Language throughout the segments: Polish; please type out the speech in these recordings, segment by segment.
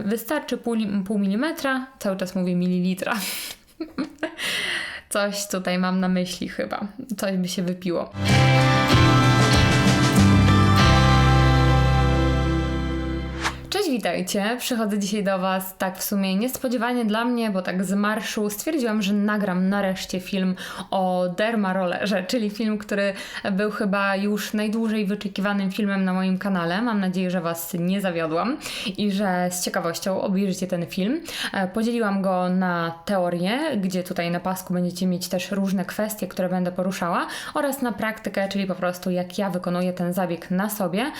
Wystarczy pół, pół milimetra, cały czas mówię mililitra. Coś tutaj mam na myśli chyba. Coś by się wypiło. Witajcie. Przychodzę dzisiaj do Was tak w sumie niespodziewanie dla mnie, bo tak z marszu stwierdziłam, że nagram nareszcie film o Dermarollerze, czyli film, który był chyba już najdłużej wyczekiwanym filmem na moim kanale. Mam nadzieję, że Was nie zawiodłam i że z ciekawością obejrzycie ten film. E, Podzieliłam go na teorię, gdzie tutaj na pasku będziecie mieć też różne kwestie, które będę poruszała, oraz na praktykę, czyli po prostu jak ja wykonuję ten zabieg na sobie.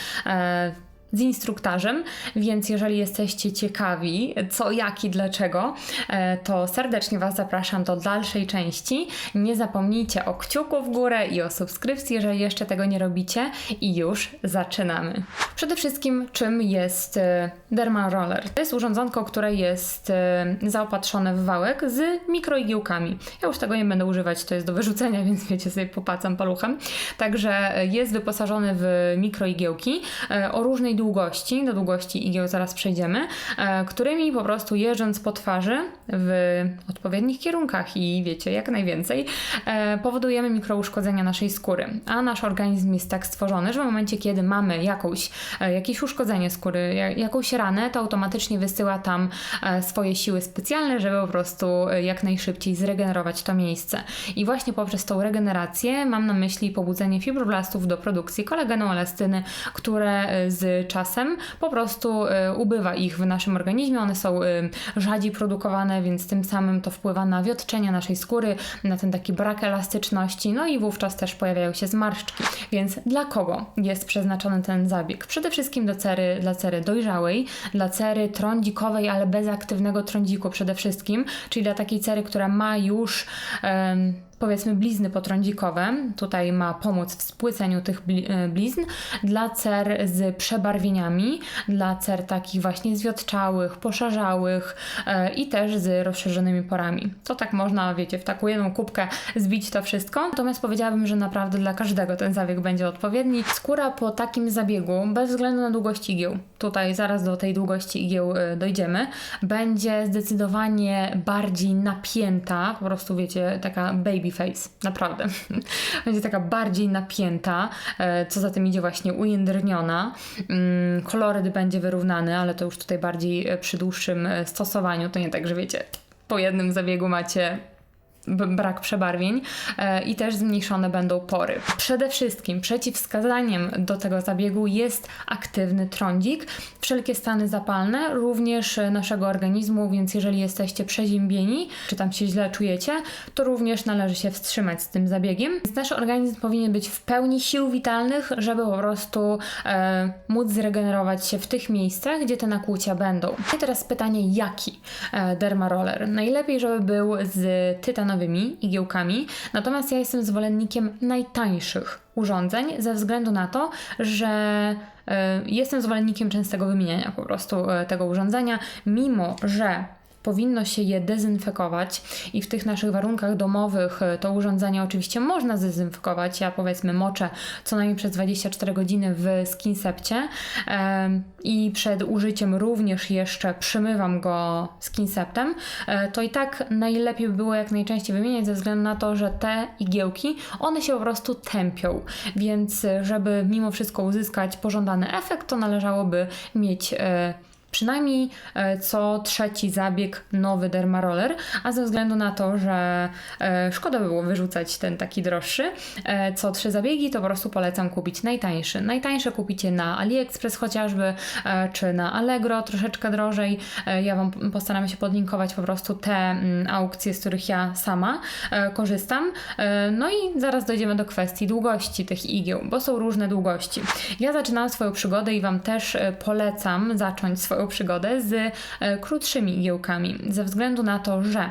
Z instruktarzem, więc jeżeli jesteście ciekawi, co, jak i dlaczego, e, to serdecznie Was zapraszam do dalszej części. Nie zapomnijcie o kciuku w górę i o subskrypcji, jeżeli jeszcze tego nie robicie i już zaczynamy. Przede wszystkim, czym jest e, Derma Roller? To jest urządzonko, które jest e, zaopatrzone w wałek z mikroigiełkami. Ja już tego nie będę używać, to jest do wyrzucenia, więc wiecie, sobie popacam paluchem. Także jest wyposażony w mikroigiełki o różnej długości, do długości igieł zaraz przejdziemy, e, którymi po prostu jeżdżąc po twarzy w odpowiednich kierunkach i wiecie, jak najwięcej, e, powodujemy mikrouszkodzenia naszej skóry. A nasz organizm jest tak stworzony, że w momencie, kiedy mamy jakąś, e, jakieś uszkodzenie skóry, jakąś ranę, to automatycznie wysyła tam swoje siły specjalne, żeby po prostu jak najszybciej zregenerować to miejsce. I właśnie poprzez tą regenerację mam na myśli pobudzenie fibroblastów do produkcji kolagenu, elastyny, które z czasem po prostu y, ubywa ich w naszym organizmie, one są y, rzadziej produkowane, więc tym samym to wpływa na wiotczenie naszej skóry, na ten taki brak elastyczności, no i wówczas też pojawiają się zmarszczki. Więc dla kogo jest przeznaczony ten zabieg? Przede wszystkim do cery, dla cery dojrzałej, dla cery trądzikowej, ale bez aktywnego trądziku przede wszystkim, czyli dla takiej cery, która ma już um, powiedzmy blizny potrądzikowe. Tutaj ma pomóc w spłyceniu tych e, blizn dla cer z przebarwieniami, dla cer takich właśnie zwiotczałych, poszarzałych e, i też z rozszerzonymi porami. To tak można, wiecie, w taką jedną kubkę zbić to wszystko. Natomiast powiedziałabym, że naprawdę dla każdego ten zabieg będzie odpowiedni. Skóra po takim zabiegu, bez względu na długość igieł, tutaj zaraz do tej długości igieł e, dojdziemy, będzie zdecydowanie bardziej napięta, po prostu wiecie, taka baby face, naprawdę. Będzie taka bardziej napięta, e, co za tym idzie właśnie ujędrniona. Mm, koloryt będzie wyrównany, ale to już tutaj bardziej e, przy dłuższym e, stosowaniu. To nie tak, że wiecie, po jednym zabiegu macie brak przebarwień e, i też zmniejszone będą pory. Przede wszystkim przeciwwskazaniem do tego zabiegu jest aktywny trądzik, wszelkie stany zapalne również naszego organizmu, więc jeżeli jesteście przeziębieni, czy tam się źle czujecie, to również należy się wstrzymać z tym zabiegiem. Nasz organizm powinien być w pełni sił witalnych, żeby po prostu e, móc zregenerować się w tych miejscach, gdzie te nakłucia będą. I teraz pytanie, jaki e, dermaroller? Najlepiej, żeby był z tytanowy tytanowymi igiełkami, natomiast ja jestem zwolennikiem najtańszych urządzeń ze względu na to, że e, jestem zwolennikiem częstego wymieniania po prostu e, tego urządzenia, mimo że powinno się je dezynfekować. I w tych naszych warunkach domowych e, to urządzenie oczywiście można zdezynfekować. Ja powiedzmy moczę co najmniej przez 24 godziny w skinsepcie i przed użyciem również jeszcze przymywam go skinseptem, e, to i tak najlepiej by było jak najczęściej wymieniać ze względu na to, że te igiełki, one się po prostu tępią, więc e, żeby mimo wszystko uzyskać pożądany efekt, to należałoby mieć przynajmniej e, co trzeci zabieg nowy dermaroller, a ze względu na to, że e, szkoda by było wyrzucać ten taki droższy, e, co trzy zabiegi, to po prostu polecam kupić najtańszy. Najtańsze kupicie na AliExpress chociażby, czy na Allegro troszeczkę drożej. Ja Wam postaram się podlinkować po prostu te mm, aukcje, z których ja sama korzystam. No i zaraz dojdziemy do kwestii długości tych igieł, bo są różne długości. Ja zaczynam swoją przygodę i Wam też polecam zacząć swoją przygodę z e, krótszymi igiełkami, ze względu na to, że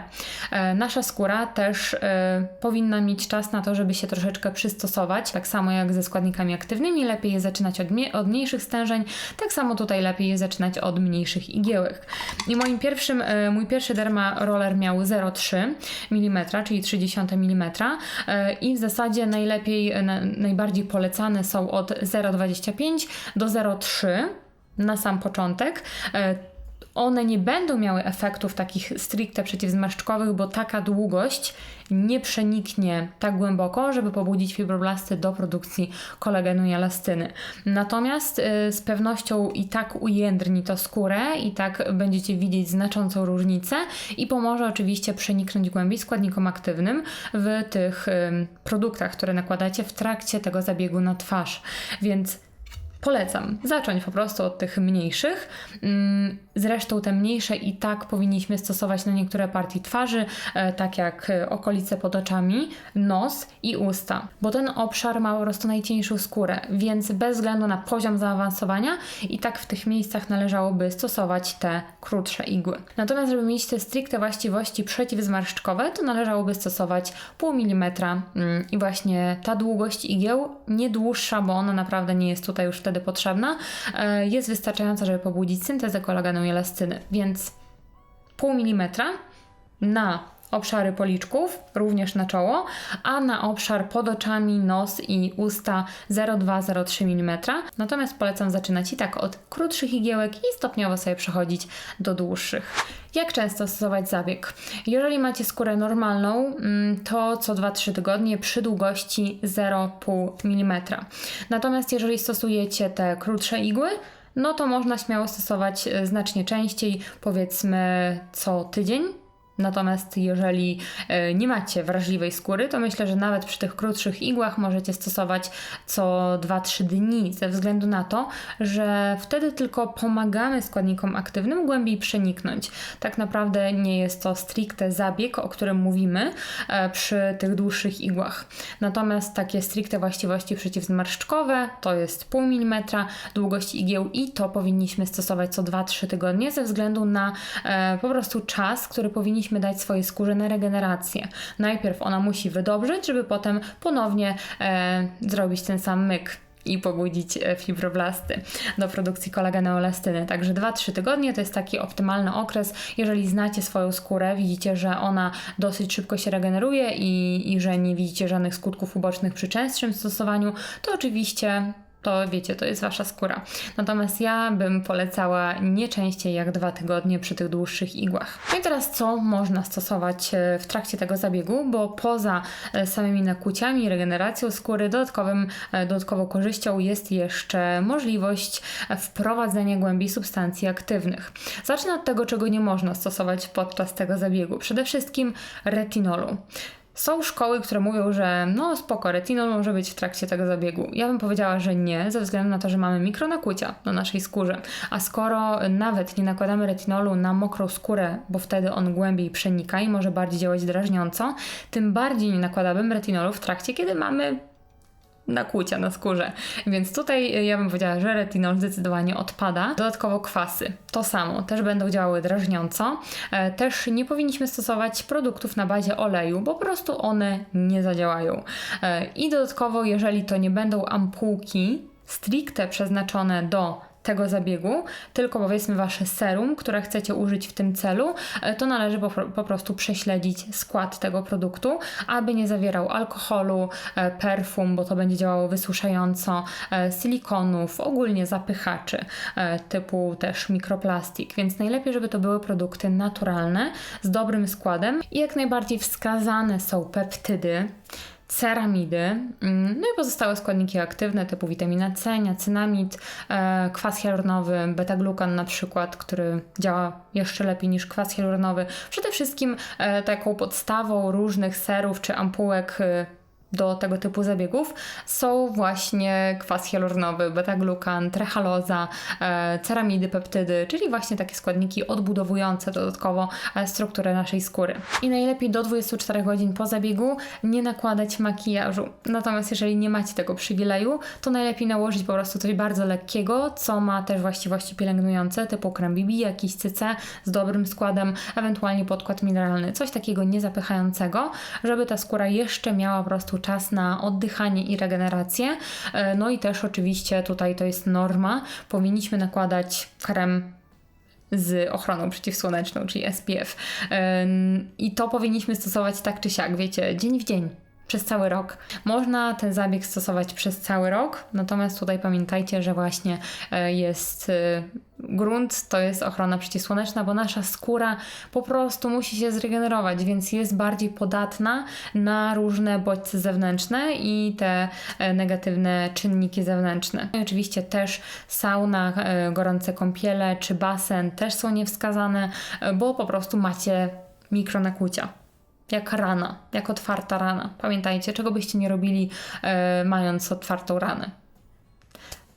e, nasza skóra też e, powinna mieć czas na to, żeby się troszeczkę przystosować, tak samo jak ze składnikami aktywnymi, lepiej je zaczynać od, od mniejszych stężeń, tak samo tutaj lepiej je zaczynać od mniejszych igiełek. I moim pierwszym, mój pierwszy derma roller miał 0,3 mm, czyli 30 mm i w zasadzie najlepiej, najbardziej polecane są od 0,25 do 0,3 na sam początek. E, one nie będą miały efektów takich stricte przeciwzmarszczkowych, bo taka długość nie przeniknie tak głęboko, żeby pobudzić fibroblasty do produkcji kolagenu i elastyny. Natomiast y, z pewnością i tak ujędrni to skórę i tak będziecie widzieć znaczącą różnicę i pomoże oczywiście przeniknąć głębiej składnikom aktywnym w tych produktach, które nakładacie w trakcie tego zabiegu na twarz. Więc polecam zacząć po prostu od tych mniejszych. Mm, zresztą te mniejsze i tak powinniśmy stosować na niektóre partie twarzy, e, tak jak e, okolice pod oczami, nos i usta, bo ten obszar ma po prostu najcieńszą skórę, więc bez względu na poziom zaawansowania i tak w tych miejscach należałoby stosować te krótsze igły. Natomiast żeby mieć te stricte właściwości przeciwzmarszczkowe, to należałoby stosować pół milimetra mm, i właśnie ta długość igieł nie dłuższa, bo ona naprawdę nie jest tutaj już wtedy wtedy potrzebna, e, jest wystarczająca, żeby pobudzić syntezę kolagenu i elastyny. Więc pół milimetra na obszary policzków, również na czoło, a na obszar pod oczami, nos i usta 0,2-0,3 mm. Natomiast polecam zaczynać i tak od krótszych igiełek i stopniowo sobie przechodzić do dłuższych. Jak często stosować zabieg? Jeżeli macie skórę normalną, mm, to co 2-3 tygodnie przy długości 0,5 mm. Natomiast jeżeli stosujecie te krótsze igły, no to można śmiało stosować e, znacznie częściej, powiedzmy co tydzień Natomiast jeżeli e, nie macie wrażliwej skóry, to myślę, że nawet przy tych krótszych igłach możecie stosować co 2-3 dni, ze względu na to, że wtedy tylko pomagamy składnikom aktywnym głębiej przeniknąć. Tak naprawdę nie jest to stricte zabieg, o którym mówimy e, przy tych dłuższych igłach. Natomiast takie stricte właściwości przeciwzmarszczkowe to jest pół milimetra długość igieł i to powinniśmy stosować co 2-3 tygodnie ze względu na e, po prostu czas, który powinniśmy powinniśmy dać swojej skórze na regenerację. Najpierw ona musi wydobrzeć, żeby potem ponownie e, zrobić ten sam myk i pobudzić e, fibroblasty do produkcji kolagenu elastyny. Także 2-3 tygodnie to jest taki optymalny okres. Jeżeli znacie swoją skórę, widzicie, że ona dosyć szybko się regeneruje i, i że nie widzicie żadnych skutków ubocznych przy częstszym stosowaniu, to oczywiście to wiecie, to jest wasza skóra. Natomiast ja bym polecała nie częściej jak dwa tygodnie przy tych dłuższych igłach. No i teraz co można stosować e, w trakcie tego zabiegu, bo poza e, samymi nakłuciami, regeneracją skóry, dodatkowym, e, dodatkową korzyścią jest jeszcze możliwość wprowadzenia głębiej substancji aktywnych. Zacznę od tego, czego nie można stosować podczas tego zabiegu. Przede wszystkim retinolu. Są szkoły, które mówią, że no spoko, retinol może być w trakcie tego zabiegu. Ja bym powiedziała, że nie, ze względu na to, że mamy mikronakłucia na naszej skórze. A skoro nawet nie nakładamy retinolu na mokrą skórę, bo wtedy on głębiej przenika i może bardziej działać drażniąco, tym bardziej nie nakładałabym retinolu w trakcie, kiedy mamy nakłucia na skórze. Więc tutaj ja bym powiedziała, że retinol zdecydowanie odpada. Dodatkowo kwasy. To samo, też będą działały drażniąco. E, też nie powinniśmy stosować produktów na bazie oleju, bo po prostu one nie zadziałają. E, I dodatkowo, jeżeli to nie będą ampułki stricte przeznaczone do tego zabiegu, tylko powiedzmy wasze serum, które chcecie użyć w tym celu, e, to należy po, po prostu prześledzić skład tego produktu, aby nie zawierał alkoholu, e, perfum, bo to będzie działało wysuszająco, e, silikonów, ogólnie zapychaczy typu też mikroplastik, więc najlepiej, żeby to były produkty naturalne, z dobrym składem i jak najbardziej wskazane są peptydy, ceramidy, mm, no i pozostałe składniki aktywne typu witamina C, niacynamid, e, kwas hialuronowy, beta-glukan na przykład, który działa jeszcze lepiej niż kwas hialuronowy. Przede wszystkim e, taką podstawą różnych serów czy ampułek e, do tego typu zabiegów są właśnie kwas hialuronowy, beta-glukan, trehaloza, e, ceramidy, peptydy, czyli właśnie takie składniki odbudowujące dodatkowo e, strukturę naszej skóry. I najlepiej do 24 godzin po zabiegu nie nakładać makijażu. Natomiast jeżeli nie macie tego przywileju, to najlepiej nałożyć po prostu coś bardzo lekkiego, co ma też właściwości pielęgnujące, typu krem BB, jakiś CC z dobrym składem, ewentualnie podkład mineralny, coś takiego niezapychającego, żeby ta skóra jeszcze miała po prostu czas na oddychanie i regenerację. E, no i też oczywiście tutaj to jest norma, powinniśmy nakładać krem z ochroną przeciwsłoneczną, czyli SPF. E, I to powinniśmy stosować tak czy siak, wiecie, dzień w dzień przez cały rok. Można ten zabieg stosować przez cały rok, natomiast tutaj pamiętajcie, że właśnie e, jest e, grunt, to jest ochrona przeciwsłoneczna, bo nasza skóra po prostu musi się zregenerować, więc jest bardziej podatna na różne bodźce zewnętrzne i te e, negatywne czynniki zewnętrzne. I oczywiście też sauna, gorące kąpiele czy basen też są niewskazane, bo po prostu macie mikronakłucia jak rana, jak otwarta rana. Pamiętajcie, czego byście nie robili, e, mając otwartą ranę.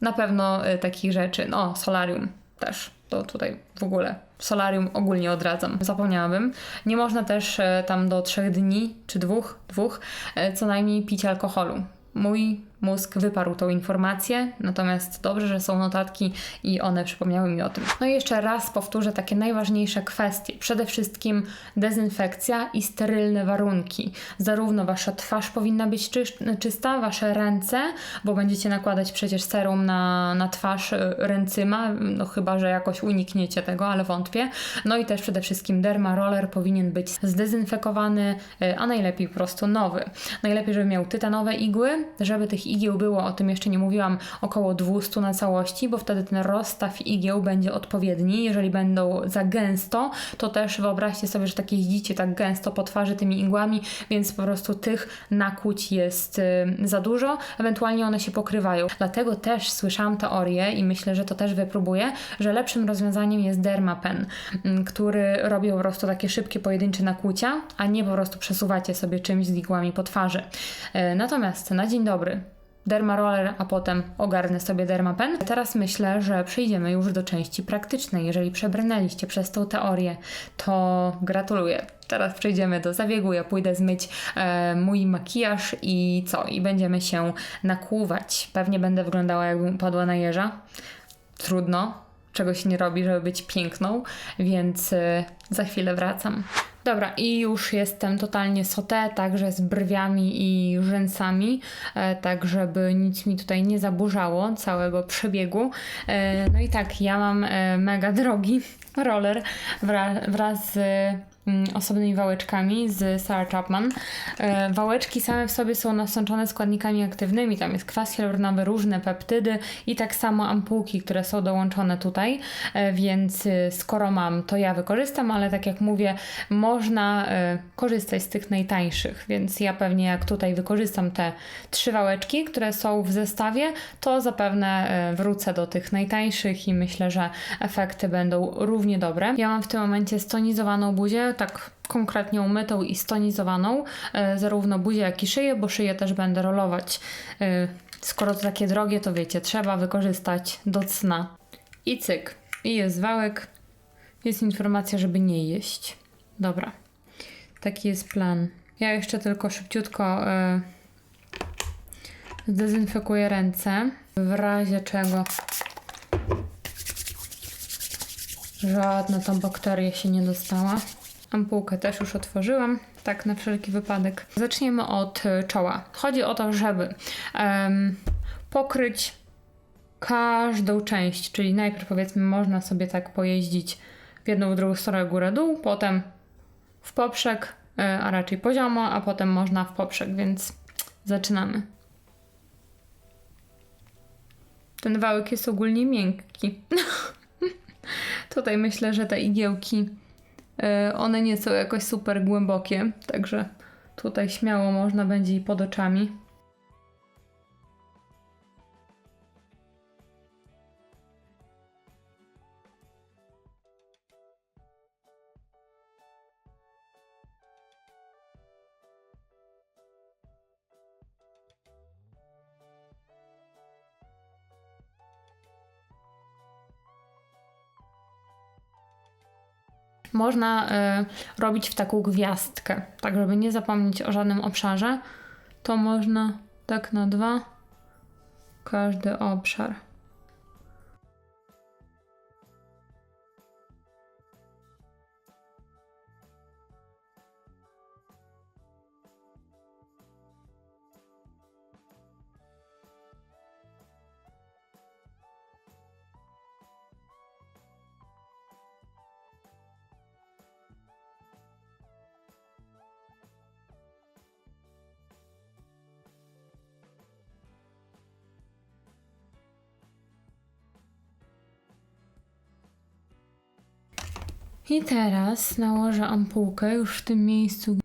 Na pewno e, takich rzeczy, no, solarium też, to tutaj w ogóle. Solarium ogólnie odradzam. Zapomniałabym. Nie można też e, tam do trzech dni, czy dwóch, dwóch, e, co najmniej pić alkoholu. Mój mózg wyparł tą informację, natomiast dobrze, że są notatki i one przypomniały mi o tym. No i jeszcze raz powtórzę takie najważniejsze kwestie. Przede wszystkim dezynfekcja i sterylne warunki. Zarówno wasza twarz powinna być czysta, wasze ręce, bo będziecie nakładać przecież serum na, na twarz y, ręcyma, no chyba, że jakoś unikniecie tego, ale wątpię. No i też przede wszystkim derma roller powinien być zdezynfekowany, y, a najlepiej po prostu nowy. Najlepiej, żeby miał tytanowe igły, żeby tych igieł było, o tym jeszcze nie mówiłam, około 200 na całości, bo wtedy ten rozstaw igieł będzie odpowiedni. Jeżeli będą za gęsto, to też wyobraźcie sobie, że takie jeździcie tak gęsto po twarzy tymi igłami, więc po prostu tych nakłuć jest y, za dużo, ewentualnie one się pokrywają. Dlatego też słyszałam teorię i myślę, że to też wypróbuję, że lepszym rozwiązaniem jest Dermapen, mm, który robi po prostu takie szybkie, pojedyncze nakłucia, a nie po prostu przesuwacie sobie czymś z igłami po twarzy. Y, natomiast na dzień dobry Dermaroller, a potem ogarnę sobie Dermapen. Teraz myślę, że przejdziemy już do części praktycznej. Jeżeli przebrnęliście przez tą teorię, to gratuluję. Teraz przejdziemy do zabiegu. Ja pójdę zmyć e, mój makijaż i co? I będziemy się nakłuwać. Pewnie będę wyglądała, jakbym padła na jeża. Trudno, czegoś nie robi, żeby być piękną, więc e, za chwilę wracam. Dobra, i już jestem totalnie sote, także z brwiami i rzęsami, e, tak żeby nic mi tutaj nie zaburzało całego przebiegu. E, no i tak, ja mam e, mega drogi roller wraz, z Mm, osobnymi wałeczkami z Sarah Chapman. E, wałeczki same w sobie są nasączone składnikami aktywnymi, tam jest kwas hialuronowy, różne peptydy i tak samo ampułki, które są dołączone tutaj, e, więc y, skoro mam, to ja wykorzystam, ale tak jak mówię, można e, korzystać z tych najtańszych, więc ja pewnie jak tutaj wykorzystam te trzy wałeczki, które są w zestawie, to zapewne wrócę do tych najtańszych i myślę, że efekty będą równie dobre. Ja mam w tym momencie stonizowaną buzię, tak konkretnie umytą i stonizowaną, e, zarówno buzię, jak i szyję, bo szyję też będę rolować. E, skoro to takie drogie, to wiecie, trzeba wykorzystać do cna. I cyk. I jest wałek. Jest informacja, żeby nie jeść. Dobra. Taki jest plan. Ja jeszcze tylko szybciutko e, zdezynfekuję ręce. W razie czego żadna tam bakteria się nie dostała. Ampułkę też już otworzyłam, tak na wszelki wypadek. Zaczniemy od e, czoła. Chodzi o to, żeby um, pokryć każdą część, czyli najpierw powiedzmy można sobie tak pojeździć w jedną, w drugą stronę górę-dół, potem w poprzek, e, a raczej poziomo, a potem można w poprzek, więc zaczynamy. Ten wałek jest ogólnie miękki. Tutaj myślę, że te igiełki E, one nie są jakoś super głębokie, także tutaj śmiało można będzie i pod oczami. Można y, robić w taką gwiazdkę, tak żeby nie zapomnieć o żadnym obszarze, to można tak na dwa każdy obszar. I teraz nałożę ampułkę już w tym miejscu.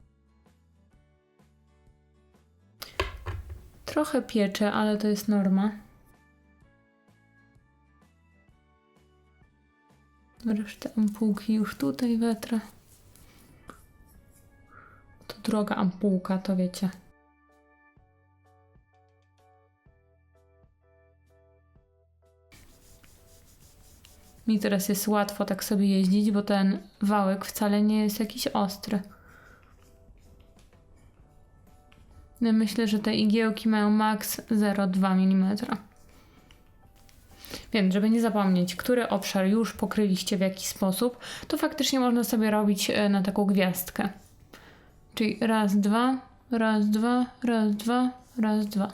Trochę piecze, ale to jest norma. Resztę ampułki już tutaj wetrę. To droga ampułka, to wiecie. Mi teraz jest łatwo tak sobie jeździć, bo ten wałek wcale nie jest jakiś ostry. Ja myślę, że te igiełki mają maks 0,2 mm. Więc, żeby nie zapomnieć, który obszar już pokryliście w jakiś sposób, to faktycznie można sobie robić e, na taką gwiazdkę. Czyli raz, dwa, raz, dwa, raz, dwa, raz, dwa.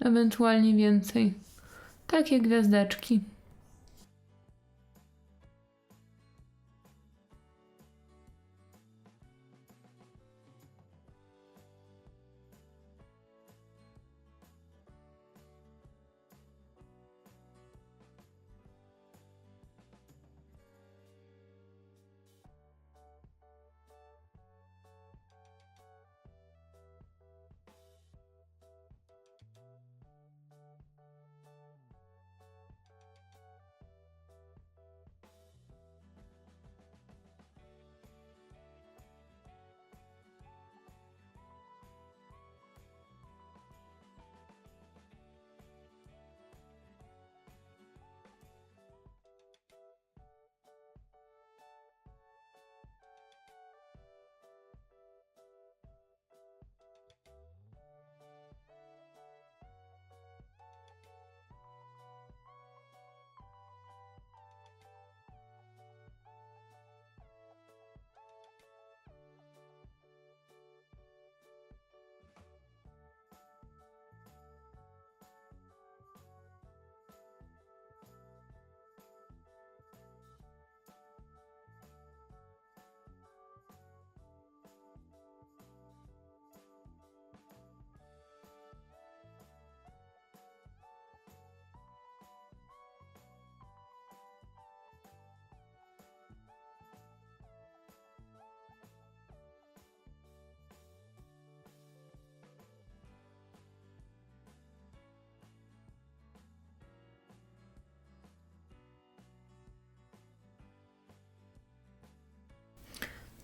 Ewentualnie więcej. Takie gwiazdeczki.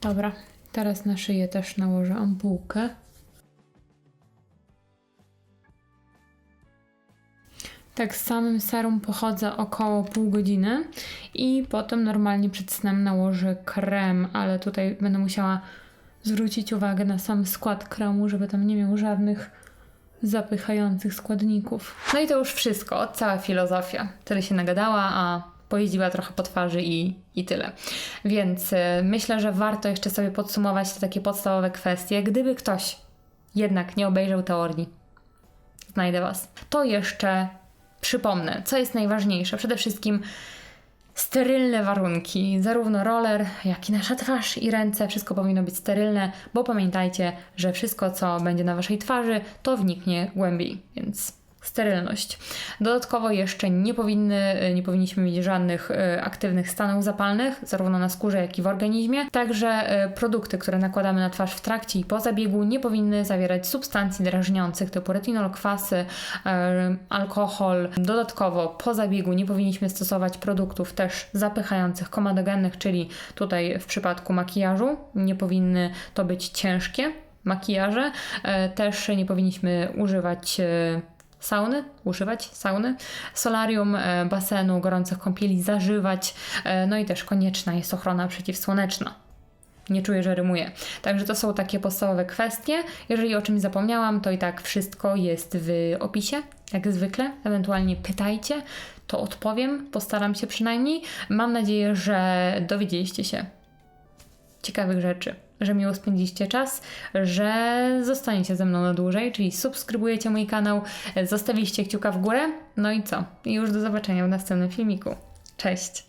Dobra, teraz na szyję też nałożę ampułkę. Tak, z samym serum pochodzę około pół godziny i potem normalnie przed snem nałożę krem, ale tutaj będę musiała zwrócić uwagę na sam skład kremu, żeby tam nie miał żadnych zapychających składników. No i to już wszystko, cała filozofia. Tyle się nagadała, a pojeździła trochę po twarzy i, i tyle. Więc y, myślę, że warto jeszcze sobie podsumować te takie podstawowe kwestie. Gdyby ktoś jednak nie obejrzał teorii, znajdę Was, to jeszcze przypomnę, co jest najważniejsze. Przede wszystkim sterylne warunki. Zarówno roller, jak i nasza twarz i ręce, wszystko powinno być sterylne, bo pamiętajcie, że wszystko, co będzie na waszej twarzy, to wniknie głębiej, więc sterylność. Dodatkowo jeszcze nie powinny, nie powinniśmy mieć żadnych e, aktywnych stanów zapalnych, zarówno na skórze, jak i w organizmie. Także e, produkty, które nakładamy na twarz w trakcie i po zabiegu nie powinny zawierać substancji drażniących typu retinol, kwasy, alkohol. Dodatkowo po zabiegu nie powinniśmy stosować produktów też zapychających, komadogennych, czyli tutaj w przypadku makijażu nie powinny to być ciężkie makijaże. Też nie powinniśmy używać sauny, używać sauny, solarium, e, basenu, gorących kąpieli zażywać, e, no i też konieczna jest ochrona przeciwsłoneczna. Nie czuję, że rymuję. Także to są takie podstawowe kwestie. Jeżeli o czymś zapomniałam, to i tak wszystko jest w opisie, jak zwykle. Ewentualnie pytajcie, to odpowiem, postaram się przynajmniej. Mam nadzieję, że dowiedzieliście się ciekawych rzeczy że miło spędziliście czas, że zostaniecie ze mną na dłużej, czyli subskrybujecie mój kanał, zostawiliście kciuka w górę. No i co? I już do zobaczenia w następnym filmiku. Cześć!